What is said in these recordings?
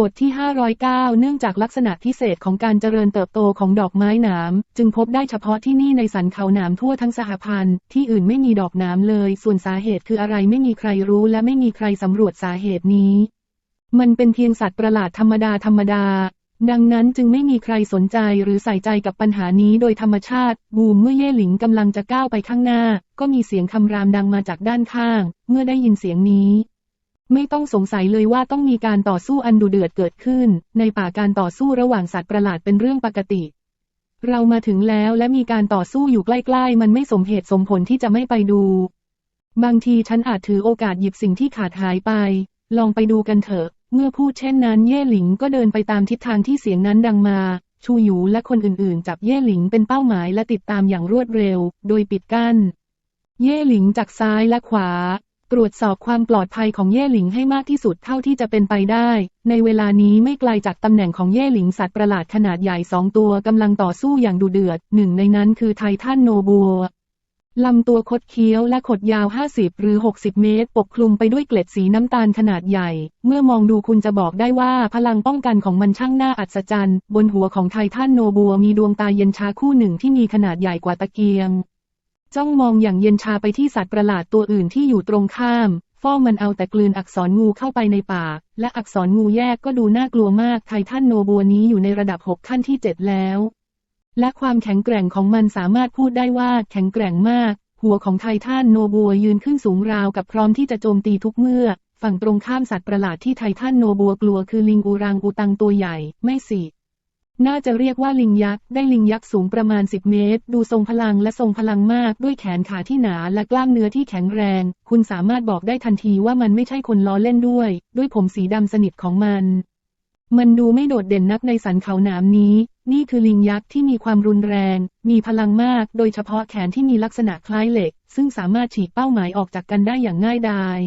บทที่ 509 เนื่องจากลักษณะพิเศษของการเจริญเติบโตของดอกไม้หนามจึงพบได้เฉพาะที่นี่ในสันเขาหนามทั่วทั้งสหพันธ์ ที่อื่นไม่มีดอกหนามเลย ส่วนสาเหตุคืออะไรไม่มีใครรู้และไม่มีใครสำรวจสาเหตุนี้ มันเป็นเพียงสัตว์ประหลาดธรรมดาธรรมดา ดังนั้นจึงไม่มีใครสนใจหรือใส่ใจกับปัญหานี้โดยธรรมชาติ บูมเมื่อเย่หลิงกำลังจะก้าวไปข้างหน้า ก็มีเสียงคำรามดังมาจากด้านข้าง เมื่อได้ยินเสียงนี้ ไม่ต้องสงสัยเลยว่าต้องมีการต่อสู้อันดุเดือดเกิดขึ้น ในป่าการต่อสู้ระหว่างสัตว์ประหลาดเป็นเรื่องปกติ เรามาถึงแล้วและมีการต่อสู้อยู่ใกล้ๆ มันไม่สมเหตุสมผลที่จะไม่ไปดู บางทีฉันอาจถือโอกาสหยิบสิ่งที่ขาดหายไป ลองไปดูกันเถอะ เมื่อพูดเช่นนั้นเย่หลิงก็เดินไปตามทิศทางที่เสียงนั้นดังมา ชูหยูและคนอื่นๆ จับเย่หลิงเป็นเป้าหมายและติดตามอย่างรวดเร็ว โดยปิดกั้น เย่หลิงจากซ้ายและขวา ตรวจสอบความปลอดภัยของเย่หลิงให้มากที่สุดเท่าที่จะเป็นไปได้ ในเวลานี้ไม่ไกลจากตำแหน่งของเย่หลิงสัตว์ประหลาดขนาดใหญ่สองตัวกำลังต่อสู้อย่างดุเดือด หนึ่งในนั้นคือไททันโนบัวลำตัวคดเคี้ยวและขดยาว 50 หรือ 60 เมตร ปกคลุมไปด้วยเกล็ดสีน้ำตาลขนาดใหญ่ เมื่อมองดูคุณจะบอกได้ว่าพลังป้องกันของมันช่างน่าอัศจรรย์ บนหัวของไททันโนบัวมีดวงตาเย็นชาคู่หนึ่งที่มีขนาดใหญ่กว่าตะเกียง จ้องมองอย่างเย็นชาไปที่สัตว์ประหลาดตัวอื่นที่อยู่ตรงข้าม ฟ้องมันเอาแต่กลืนอักษรงูเข้าไปในปาก และอักษรงูแยกก็ดูน่ากลัวมาก ไททันโนบัวนี้อยู่ในระดับ 6 ขั้นที่ 7 แล้ว และความแข็งแกร่งของมันสามารถพูดได้ว่าแข็งแกร่งมาก หัวของไททันโนบัวยืนขึ้นสูงราวกับพร้อมที่จะโจมตีทุกเมื่อ ฝั่งตรงข้ามสัตว์ประหลาดที่ไททันโนบัวกลัวคือลิงอูรังอูตังตัวใหญ่ ไม่สิ น่าจะเรียกว่าลิงยักษ์ ได้ลิงยักษ์สูงประมาณ 10 เมตร ดูทรงพลังและทรงพลังมาก ด้วยแขนขาที่หนาและกล้ามเนื้อที่แข็งแรง คุณสามารถบอกได้ทันทีว่ามันไม่ใช่คนล้อเล่นด้วย ด้วยผมสีดำสนิทของมัน มันดูไม่โดดเด่นนักในสันเขาหนามนี้ นี่คือลิงยักษ์ที่มีความรุนแรง มีพลังมาก โดยเฉพาะแขนที่มีลักษณะคล้ายเหล็ก ซึ่งสามารถฉีกเป้าหมายออกจากกันได้อย่างง่ายดาย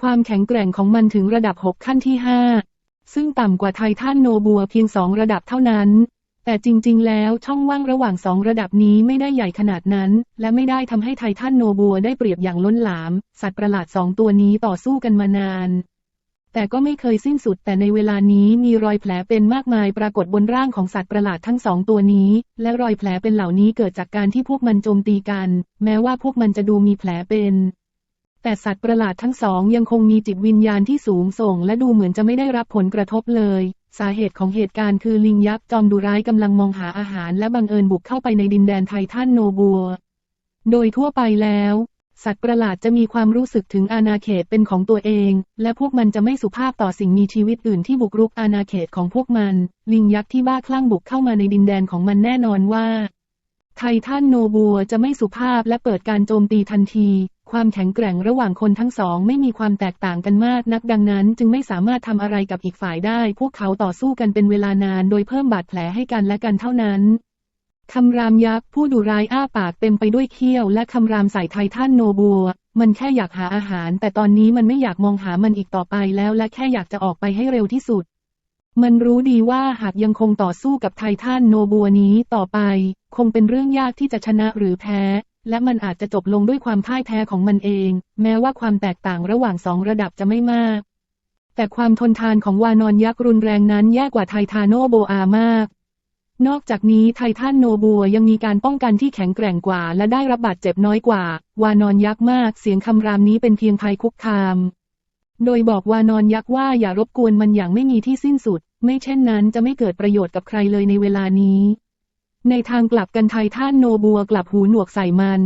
ความแข็งแกร่งของมันถึงระดับ 6 ขั้นที่ 5 ซึ่งต่ำกว่าไททันโนบัวเพียงสองระดับเท่านั้น แต่จริงๆ แล้วช่องว่างระหว่างสองระดับนี้ไม่ได้ใหญ่ขนาดนั้น และไม่ได้ทำให้ไททันโนบัวได้เปรียบอย่างล้นหลาม สัตว์ประหลาดสองตัวนี้ต่อสู้กันมานาน แต่ก็ไม่เคยสิ้นสุด แต่ในเวลานี้มีรอยแผลเป็นมากมายปรากฏบนร่างของสัตว์ประหลาดทั้งสองตัวนี้ และรอยแผลเป็นเหล่านี้เกิดจากการที่พวกมันโจมตีกัน แม้ว่าพวกมันจะดูมีแผลเป็น แต่สัตว์ประหลาดทั้งสองยังคงมีจิตวิญญาณที่สูงส่ง และดูเหมือนจะไม่ได้รับผลกระทบเลย สาเหตุของเหตุการณ์คือลิงยักษ์จอมดุร้ายกำลังมองหาอาหารและบังเอิญบุกเข้าไปในดินแดนไททันโนบัว โดยทั่วไปแล้ว สัตว์ประหลาดจะมีความรู้สึกถึงอาณาเขตเป็นของตัวเอง และพวกมันจะไม่สุภาพต่อสิ่งมีชีวิตอื่นที่บุกรุกอาณาเขตของพวกมัน ลิงยักษ์ที่บ้าคลั่งบุกเข้ามาในดินแดนของมันแน่นอนว่าไททันโนบัวจะไม่สุภาพและเปิดการโจมตีทันที ความแข็งแกร่งระหว่างคนทั้งสองไม่มีความแตกต่างกันมากนักดังนั้น จึงไม่สามารถทำอะไรกับอีกฝ่ายได้ พวกเขาต่อสู้กันเป็นเวลานานโดยเพิ่มบาดแผลให้กันและกันเท่านั้นคำรามยักษ์ผู้ดุร้ายอ้าปากเต็มไปด้วยเขี้ยว และคำรามใส่ไททันโนบัว มันแค่อยากหาอาหาร แต่ตอนนี้มันไม่อยากมองหามันอีกต่อไปแล้วและแค่อยากจะออกไปให้เร็วที่สุด มันรู้ดีว่าหากยังคงต่อสู้กับไททันโนบัวนี้ต่อไป คงเป็นเรื่องยากที่จะชนะหรือแพ้ และมันอาจจะจบลงด้วยความพ่ายแพ้ของมันเอง แม้ว่าความแตกต่างระหว่างสองระดับจะไม่มาก แต่ความทนทานของวานอนยักษ์รุนแรงนั้นแย่กว่าไททานโนโบอามาก นอกจากนี้ไททันโนบัวยังมีการป้องกันที่แข็งแกร่งกว่า และได้รับบาดเจ็บน้อยกว่า วานอนยักษ์มากเสียงคำรามนี้เป็นเพียงภัยคุกคาม โดยบอกวานอนยักษ์ว่าอย่ารบกวนมันอย่างไม่มีที่สิ้นสุด ไม่เช่นนั้นจะไม่เกิดประโยชน์กับใครเลยในเวลานี้ ในทางกลับกันไททันโนบัวกลับหูหนวกใส่มัน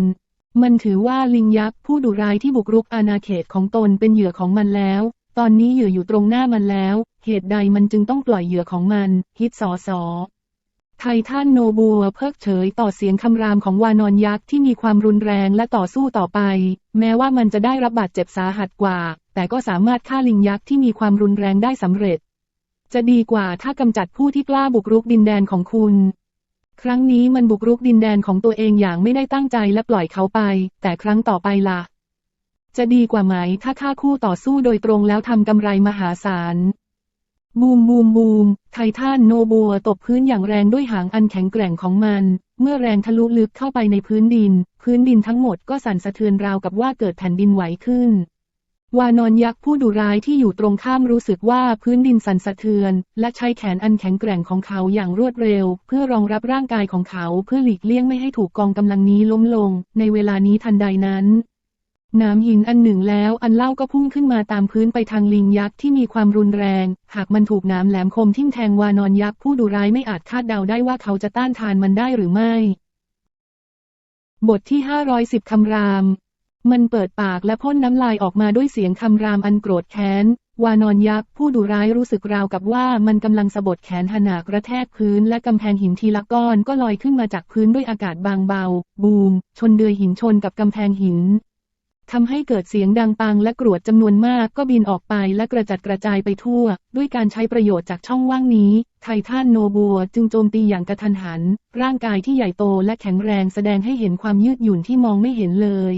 มันถือว่าลิงยักษ์ผู้ดุร้ายที่บุกรุกอาณาเขตของตนเป็นเหยื่อของมันแล้ว ตอนนี้เหยื่ออยู่ตรงหน้ามันแล้ว เหตุใดมันจึงต้องปล่อยเหยื่อของมัน ฮิตสอสอไททันโนบัวเพิกเฉยต่อเสียงคำรามของวานอนยักษ์ที่มีความรุนแรงและต่อสู้ต่อไป แม้ว่ามันจะได้รับบาดเจ็บสาหัสกว่า แต่ก็สามารถฆ่าลิงยักษ์ที่มีความรุนแรงได้สำเร็จ จะดีกว่าถ้ากำจัดผู้ที่กล้าบุกรุกดินแดนของคุณ ครั้งนี้มันบุกรุกดินแดนของตัวเองอย่างไม่ได้ตั้งใจและปล่อยเขาไป แต่ครั้งต่อไปล่ะ จะดีกว่าไหมถ้าฆ่าคู่ต่อสู้โดยตรงแล้วทำกำไรมหาศาล บูมบูมบูม ไททันโนบัวตบพื้นอย่างแรงด้วยหางอันแข็งแกร่งของมัน เมื่อแรงทะลุลึกเข้าไปในพื้นดิน พื้นดินทั้งหมดก็สั่นสะเทือนราวกับว่าเกิดแผ่นดินไหวขึ้น วานอนยักษ์ผู้ดุร้ายที่อยู่ตรงข้ามรู้สึกว่าพื้นดินสั่นสะเทือน และใช้แขนอันแข็งแกร่งของเขาอย่างรวดเร็ว เพื่อรองรับร่างกายของเขาเพื่อหลีกเลี่ยงไม่ให้ถูกกองกำลังนี้ล้มลง ในเวลานี้ทันใดนั้นน้ำหินอันหนึ่งแล้วอันเล่าก็พุ่งขึ้นมาตามพื้นไปทางลิงยักษ์ที่มีความรุนแรง หากมันถูกน้ำแหลมคมทิ่มแทงวานอนยักษ์ผู้ดุร้ายไม่อาจคาดเดาได้ว่าเขาจะต้านทานมันได้หรือไม่ บทที่ 510 คำราม มันเปิดปากและพ่นน้ำลายออกมาด้วยเสียงคำรามอันโกรธแค้น วานอนยักษ์ผู้ดุร้ายรู้สึกราวกับว่ามันกำลังสะบดแขนหนากระแทกพื้นและกำแพงหินทีละก้อนก็ลอยขึ้นมาจากพื้นด้วยอากาศบางเบา บูม ชนเดือยหินชนกับกำแพงหินทำให้เกิดเสียงดังปังและกรวดจำนวนมากก็บินออกไปและกระจัดกระจายไปทั่ว ด้วยการใช้ประโยชน์จากช่องว่างนี้ ไททันโนบัวจึงโจมตีอย่างกระทันหัน ร่างกายที่ใหญ่โตและแข็งแรงแสดงให้เห็นความยืดหยุ่นที่มองไม่เห็นเลย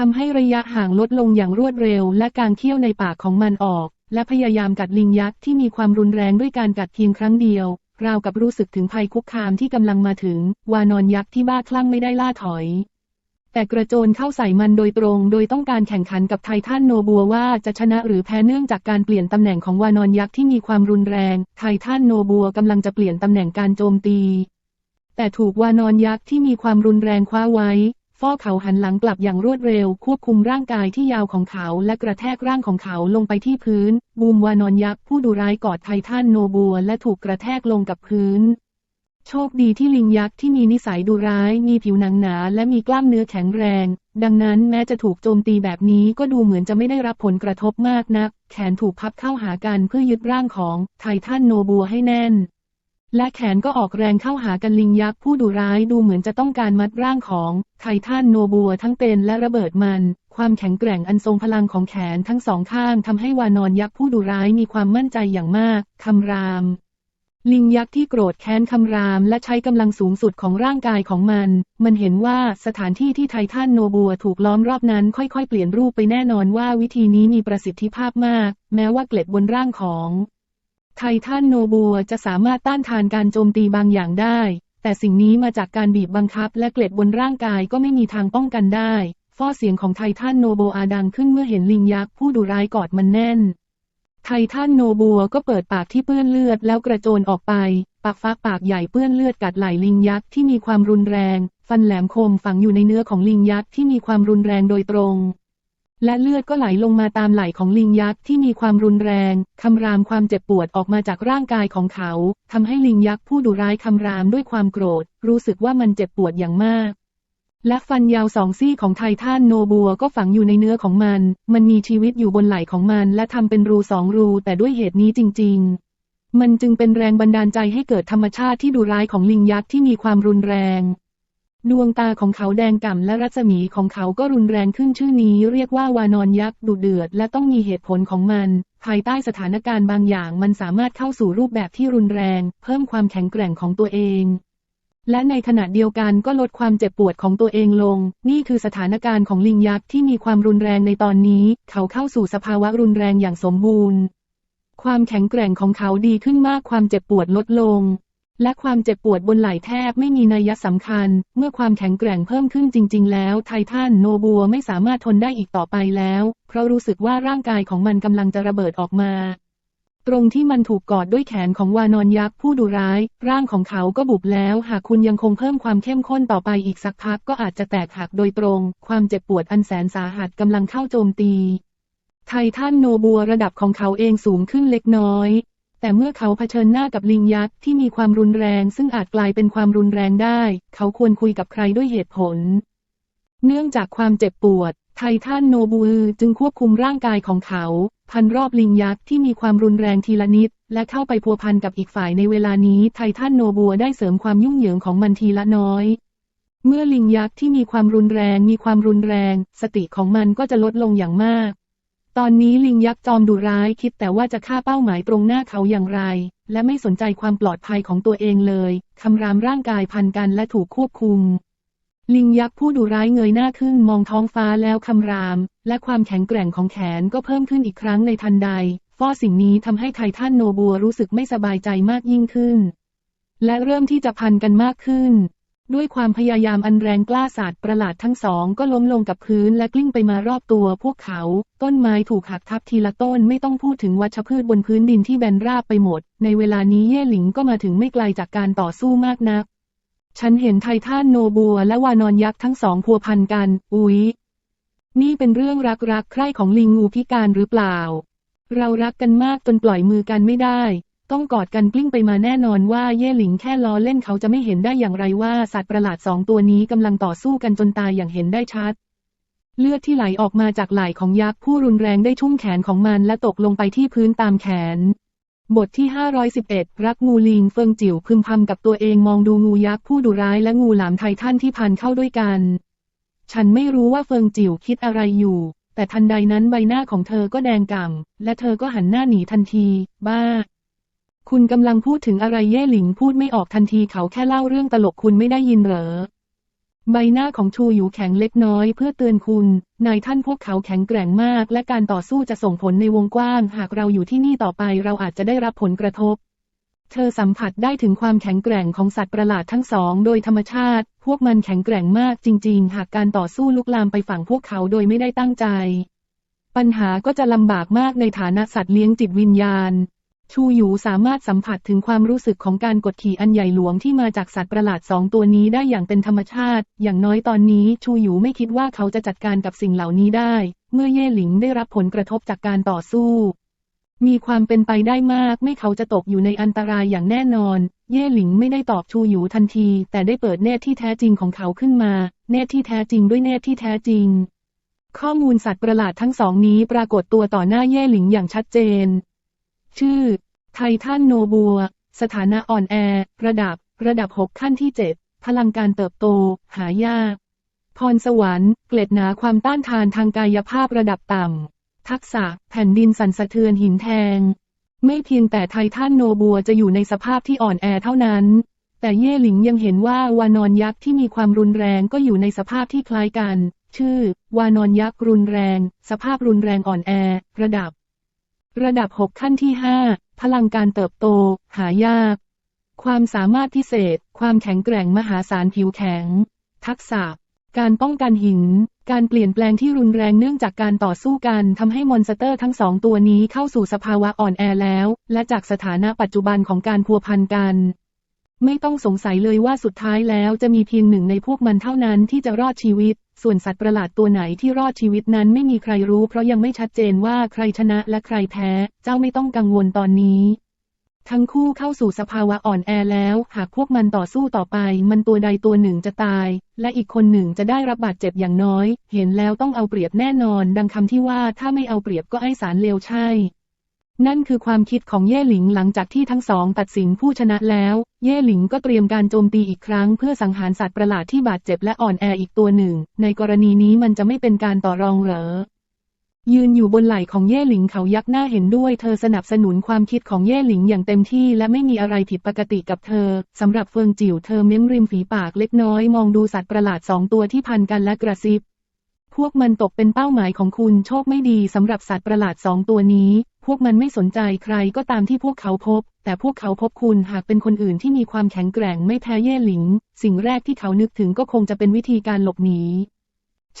ทำให้ระยะห่างลดลงอย่างรวดเร็ว และการเคี้ยวในปากของมันออก และพยายามกัดลิงยักษ์ที่มีความรุนแรงด้วยการกัดเพียงครั้งเดียว ราวกับรู้สึกถึงภัยคุกคามที่กำลังมาถึง วานอนยักษ์ที่บ้าคลั่งไม่ได้ล่าถอย แต่กระโจนเข้าใส่มันโดยตรง โดยต้องการแข่งขันกับไททันโนบัวว่าจะชนะหรือแพ้เนื่องจากการเปลี่ยนตำแหน่งของวานอนยักษ์ที่มีความรุนแรง ไททันโนบัวกำลังจะเปลี่ยนตำแหน่งการโจมตีแต่ถูกวานอนยักษ์ที่มีความรุนแรงคว้าไว้ ฟ้อเขาหันหลังกลับอย่างรวดเร็ว ควบคุมร่างกายที่ยาวของเขาและกระแทกร่างของเขาลงไปที่พื้น บูมวานอนยักษ์ผู้ดุร้ายกอดไททันโนบัวและถูกกระแทกลงกับพื้น โชคดีที่ลิงยักษ์ที่มีนิสัยดุร้าย มีผิวหนังหนา และมีกล้ามเนื้อแข็งแรง ดังนั้นแม้จะถูกโจมตีแบบนี้ก็ดูเหมือนจะไม่ได้รับผลกระทบมากนัก แขนถูกพับเข้าหากันเพื่อยึดร่างของไททันโนบัวให้แน่น และแขนก็ออกแรงเข้าหากันลิงยักษ์ผู้ดุร้ายดูเหมือนจะต้องการมัดร่างของไททันโนบัวทั้งเป็นและระเบิดมัน ความแข็งแกร่งอันทรงพลังของแขนทั้งสองข้างทำให้วานอนยักษ์ผู้ดุร้ายมีความมั่นใจอย่างมากคำราม ลิงยักษ์ที่โกรธแค้นคำรามและใช้กำลังสูงสุดของร่างกายของมัน มันเห็นว่าสถานที่ที่ไททันโนบัวถูกล้อมรอบนั้นค่อยๆ เปลี่ยนรูปไปแน่นอนว่าวิธีนี้มีประสิทธิภาพมาก แม้ว่าเกล็ดบนร่างของ ไททันโนบัวจะสามารถต้านทานการโจมตีบางอย่างได้ แต่สิ่งนี้มาจากการบีบบังคับและเกล็ดบนร่างกายก็ไม่มีทางป้องกันได้ฟ้อเสียงของไททันโนโบอาดังขึ้นเมื่อเห็นลิงยักษ์ผู้ดุร้ายกอดมันแน่น ไททันโนบัวก็เปิดปากที่เปื้อนเลือดแล้วกระโจนออกไป ปากฟ้าปากใหญ่เปื้อนเลือดกัดไหลลิงยักษ์ที่มีความรุนแรง ฟันแหลมคมฝังอยู่ในเนื้อของลิงยักษ์ที่มีความรุนแรงโดยตรง และเลือดก็ไหลลงมาตามไหล่ของลิงยักษ์ที่มีความรุนแรง คำรามความเจ็บปวดออกมาจากร่างกายของเขา ทำให้ลิงยักษ์ผู้ดุร้ายคำรามด้วยความโกรธ รู้สึกว่ามันเจ็บปวดอย่างมากและฟันยาวสองซี่ของไททันโนบัวก็ฝังอยู่ในเนื้อของมัน มันมีชีวิตอยู่บนไหล่ของมันและทำเป็นรูสองรูแต่ด้วยเหตุนี้จริง ๆ มันจึงเป็นแรงบันดาลใจให้เกิดธรรมชาติที่ดุร้ายของลิงยักษ์ที่มีความรุนแรง ดวงตาของเขาแดงก่ำและรัศมีของเขาก็รุนแรงขึ้นชื่อนี้เรียกว่าวานอนยักษ์ดุเดือด และต้องมีเหตุผลของมัน ภายใต้สถานการณ์บางอย่างมันสามารถเข้าสู่รูปแบบที่รุนแรง เพิ่มความแข็งแกร่งของตัวเอง และในขณะเดียวกันก็ลดความเจ็บปวดของตัวเองลง นี่คือสถานการณ์ของลิงยักษ์ที่มีความรุนแรงในตอนนี้ เขาเข้าสู่สภาวะรุนแรงอย่างสมบูรณ์ ความแข็งแกร่งของเขาดีขึ้นมากความเจ็บปวดลดลง และความเจ็บปวดบนไหล่แทบไม่มีนัยสำคัญ เมื่อความแข็งแกร่งเพิ่มขึ้นจริง ๆ แล้ว ไททันโนบัวไม่สามารถทนได้อีกต่อไปแล้ว เพราะรู้สึกว่าร่างกายของมันกำลังจะระเบิดออกมา ตรงที่มันถูกกอดด้วยแขนของวานอนยักษ์ผู้ดุร้าย ร่างของเขาก็บุบแล้ว หากคุณยังคงเพิ่มความเข้มข้นต่อไปอีกสักพักก็อาจจะแตกหักโดยตรง ความเจ็บปวดอันแสนสาหัสกำลังเข้าโจมตี ไททันโนบัวระดับของเขาเองสูงขึ้นเล็กน้อย แต่เมื่อเขาเผชิญหน้ากับลิงยักษ์ที่มีความรุนแรง ซึ่งอาจกลายเป็นความรุนแรงได้ เขาควรคุยกับใครด้วยเหตุผล เนื่องจากความเจ็บปวด ไททันโนบูจึงควบคุมร่างกายของเขา พันรอบลิงยักษ์ที่มีความรุนแรงทีละนิด และเข้าไปพัวพันกับอีกฝ่ายในเวลานี้ไททันโนบัวได้เสริมความยุ่งเหยิงของมันทีละน้อยเมื่อลิงยักษ์ที่มีความรุนแรงมีความรุนแรง สติของมันก็จะลดลงอย่างมาก ตอนนี้ลิงยักษ์จอมดุร้ายคิดแต่ว่าจะฆ่าเป้าหมายตรงหน้าเขาอย่างไร และไม่สนใจความปลอดภัยของตัวเองเลยคำรามร่างกายพันกันและถูกควบคุม ลิงยักษ์ผู้ดุร้ายเงยหน้าขึ้นมองท้องฟ้าแล้วคำราม และความแข็งแกร่งของแขนก็เพิ่มขึ้นอีกครั้งในทันใดฟอสิ่งนี้ทำให้ไททันโนบัวรู้สึกไม่สบายใจมากยิ่งขึ้น และเริ่มที่จะพันกันมากขึ้น ด้วยความพยายามอันแรงกล้าศาสตร์ประหลาดทั้งสองก็ล้มลงกับพื้นและกลิ้งไปมารอบตัวพวกเขา ต้นไม้ถูกหักทับทีละต้นไม่ต้องพูดถึงวัชพืชบนพื้นดินที่แบนราบไปหมด ในเวลานี้เย่หลิงก็มาถึงไม่ไกลจากการต่อสู้มากนัก ฉันเห็นไททันโนบัวและวานอนยักษ์ทั้งสองพัวพันกัน อุ๊ย นี่เป็นเรื่องรักๆใคร่ของลิงงูพิการหรือเปล่า เรารักกันมากจนปล่อยมือกันไม่ได้ ต้องกอดกันกลิ้งไปมาแน่นอนว่าเย่หลิงแค่ล้อเล่นเขาจะไม่เห็นได้อย่างไรว่าสัตว์ประหลาดสองตัวนี้กำลังต่อสู้กันจนตายอย่างเห็นได้ชัด เลือดที่ไหลออกมาจากไหล่ของยักษ์ผู้รุนแรงได้ชุ่มแขนของมันและตกลงไปที่พื้นตามแขน บทที่ 511 รักงูลิงเฟิงจิ๋วพึมพำกับตัวเองมองดูงูยักษ์ผู้ดุร้ายและงูหลามไททันที่พันเข้าด้วยกัน ฉันไม่รู้ว่าเฟิงจิ๋วคิดอะไรอยู่แต่ทันใดนั้นใบหน้าของเธอก็แดงก่ำและเธอก็หันหน้าหนีทันที บ้า คุณกำลังพูดถึงอะไรเย่หลิงพูดไม่ออกทันทีเขาแค่เล่าเรื่องตลกคุณไม่ได้ยินเหรอ ใบหน้าของชูอยู่แข็งเล็กน้อยเพื่อเตือนคุณ นายท่านพวกเขาแข็งแกร่งมาก และการต่อสู้จะส่งผลในวงกว้าง หากเราอยู่ที่นี่ต่อไปเราอาจจะได้รับผลกระทบ เธอสัมผัสได้ถึงความแข็งแกร่งของสัตว์ประหลาดทั้งสองโดยธรรมชาติ พวกมันแข็งแกร่งมากจริง ๆ หากการต่อสู้ลุกลามไปฝั่งพวกเขาโดยไม่ได้ตั้งใจ ปัญหาก็จะลำบากมากในฐานะสัตว์เลี้ยงจิตวิญญาณ ชูหยูสามารถสัมผัสถึงความรู้สึกของการกดขี่อันใหญ่หลวงที่มาจากสัตว์ประหลาดสองตัวนี้ได้อย่างเป็นธรรมชาติ อย่างน้อยตอนนี้ชูหยูไม่คิดว่าเขาจะจัดการกับสิ่งเหล่านี้ได้ เมื่อเย่หลิงได้รับผลกระทบจากการต่อสู้ มีความเป็นไปได้มากไม่เขาจะตกอยู่ในอันตรายอย่างแน่นอน เย่หลิงไม่ได้ตอบชูหยูทันที แต่ได้เปิดเนตรที่แท้จริงของเขาขึ้นมา เนตรที่แท้จริงด้วยเนตรที่แท้จริง ข้อมูลสัตว์ประหลาดทั้งสองนี้ปรากฏตัวต่อหน้าเย่หลิงอย่างชัดเจน ชื่อ ไททันโนบัว สถานะอ่อนแอ ระดับ ระดับ 6 ขั้นที่ 7 พลังการเติบโต หายาก พรสวรรค์ เกล็ดหนาความต้านทานทางกายภาพระดับต่ำ ทักษะ แผ่นดินสั่นสะเทือนหินแทง ไม่เพียงแต่ไททันโนบัวจะอยู่ในสภาพที่อ่อนแอเท่านั้น แต่เย่หลิงยังเห็นว่าวานอนยักษ์ที่มีความรุนแรงก็อยู่ในสภาพที่คล้ายกัน ชื่อ วานอนยักษ์รุนแรง สภาพรุนแรงอ่อนแอ ระดับ ระดับ 6 ขั้นที่ 5 พลังการเติบโต หายาก ความสามารถพิเศษ ความแข็งแกร่งมหาศาลผิวแข็ง ทักษะ การป้องกันหิน การเปลี่ยนแปลงที่รุนแรงเนื่องจากการต่อสู้กันทำให้มอนสเตอร์ทั้งสองตัวนี้เข้าสู่สภาวะอ่อนแอแล้ว และจากสถานะปัจจุบันของการพัวพันกัน ไม่ต้องสงสัยเลยว่าสุดท้ายแล้วจะมีเพียงหนึ่งในพวกมันเท่านั้นที่จะรอดชีวิต ส่วนสัตว์ประหลาดตัวไหนที่รอดชีวิตนั้นไม่มีใครรู้เพราะยังไม่ชัดเจนว่าใครชนะและใครแพ้ เจ้าไม่ต้องกังวลตอนนี้ ทั้งคู่เข้าสู่สภาวะอ่อนแอแล้ว หากพวกมันต่อสู้ต่อไป มันตัวใดตัวหนึ่งจะตาย และอีกคนหนึ่งจะได้รับบาดเจ็บอย่างน้อย เห็นแล้วต้องเอาเปรียบแน่นอน ดังคำที่ว่าถ้าไม่เอาเปรียบก็ไอ้สารเลวใช่ นั่นคือความคิดของเย่หลิงหลังจากที่ทั้งสองตัดสินผู้ชนะแล้ว เย่หลิงก็เตรียมการโจมตีอีกครั้งเพื่อสังหารสัตว์ประหลาดที่บาดเจ็บและอ่อนแออีกตัวหนึ่ง ในกรณีนี้มันจะไม่เป็นการต่อรองเหรอ ยืนอยู่บนไหล่ของเย่หลิงเขายักหน้าเห็นด้วย เธอสนับสนุนความคิดของเย่หลิงอย่างเต็มที่และไม่มีอะไรผิดปกติกับเธอ สำหรับเฟิงจิ๋วเธอเม้มริมฝีปากเล็กน้อยมองดูสัตว์ประหลาดสองตัวที่พันกันและกระซิบ พวกมันตกเป็นเป้าหมายของคุณโชคไม่ดีสำหรับสัตว์ประหลาดสองตัวนี้ พวกมันไม่สนใจใครก็ตามที่พวกเขาพบ แต่พวกเขาพบคุณหากเป็นคนอื่นที่มีความแข็งแกร่งไม่แพ้เย่หลิง สิ่งแรกที่เขานึกถึงก็คงจะเป็นวิธีการหลบหนี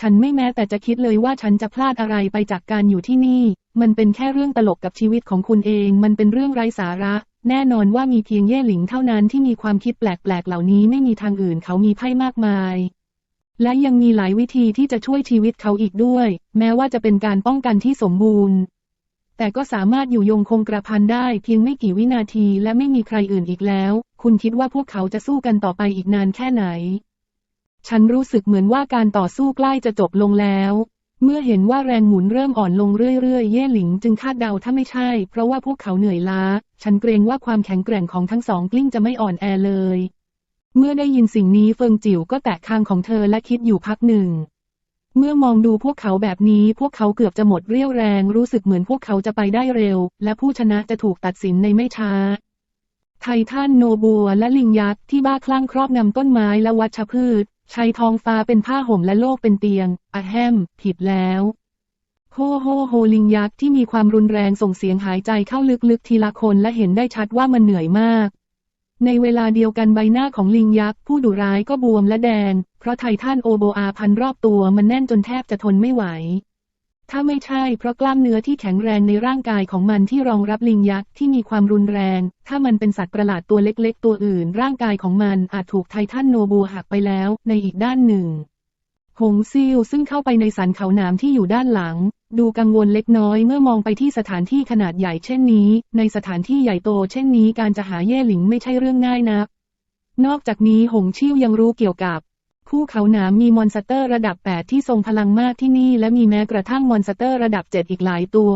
ฉันไม่แม้แต่จะคิดเลยว่าฉันจะพลาดอะไรไปจากการอยู่ที่นี่ มันเป็นแค่เรื่องตลกกับชีวิตของคุณเอง มันเป็นเรื่องไร้สาระ แน่นอนว่ามีเพียงเย่หลิงเท่านั้นที่มีความคิดแปลกๆ เหล่านี้ไม่มีทางอื่นเขามีไพ่มากมาย และยังมีหลายวิธีที่จะช่วยชีวิตเขาอีกด้วย แม้ว่าจะเป็นการป้องกันที่สมบูรณ์ แต่ก็สามารถอยู่ยงคงกระพันได้เพียงไม่กี่วินาทีและไม่มีใครอื่นอีกแล้ว คุณคิดว่าพวกเขาจะสู้กันต่อไปอีกนานแค่ไหน ฉันรู้สึกเหมือนว่าการต่อสู้ใกล้จะจบลงแล้วเมื่อเห็นว่าแรงหมุนเริ่มอ่อนลงเรื่อยๆ เย่หลิงจึงคาดเดาถ้าไม่ใช่ เพราะว่าพวกเขาเหนื่อยล้า ฉันเกรงว่าความแข็งแกร่งของทั้งสองกลิ้งจะไม่อ่อนแอเลย เมื่อได้ยินสิ่งนี้เฟิงจิ๋วก็แตะคางของเธอและคิดอยู่พักหนึ่ง เมื่อมองดูพวกเขาแบบนี้พวกเขาเกือบจะหมดเรี่ยวแรงรู้สึกเหมือนพวกเขาจะไปได้เร็ว และผู้ชนะจะถูกตัดสินในไม่ช้า ไททันโนบัวและลิงยักษ์ที่บ้าคลั่งครอบงำต้นไม้และวัชพืชใช้ทองฟ้าเป็นผ้าห่มและโลกเป็นเตียงอะแฮม ผิดแล้วโฮโฮโฮลิงยักษ์ที่มีความรุนแรงส่งเสียงหายใจเข้าลึกๆทีละคนและเห็นได้ชัดว่ามันเหนื่อยมาก ในเวลาเดียวกันใบหน้าของลิงยักษ์ผู้ดุร้ายก็บวมและแดง เพราะไททันโอโบอาพันรอบตัวมันแน่นจนแทบจะทนไม่ไหว ถ้าไม่ใช่เพราะกล้ามเนื้อที่แข็งแรงในร่างกายของมันที่รองรับลิงยักษ์ที่มีความรุนแรง ถ้ามันเป็นสัตว์ประหลาดตัวเล็กๆ ตัวอื่น ร่างกายของมันอาจถูกไททันโนบูหักไปแล้วในอีกด้านหนึ่งหงซิลซึ่งเข้าไปในสันเขาหนามที่อยู่ด้านหลัง ดูกังวลเล็กน้อยเมื่อมองไปที่สถานที่ขนาดใหญ่เช่นนี้ ในสถานที่ใหญ่โตเช่นนี้การจะหาเย่หลิงไม่ใช่เรื่องง่ายนัก นอกจากนี้หงชิ่วยังรู้เกี่ยวกับภูเขาหนามมีมอนสเตอร์ระดับ 8 ที่ทรงพลังมากที่นี่และมีแม้กระทั่งมอนสเตอร์ระดับ 7 อีกหลายตัว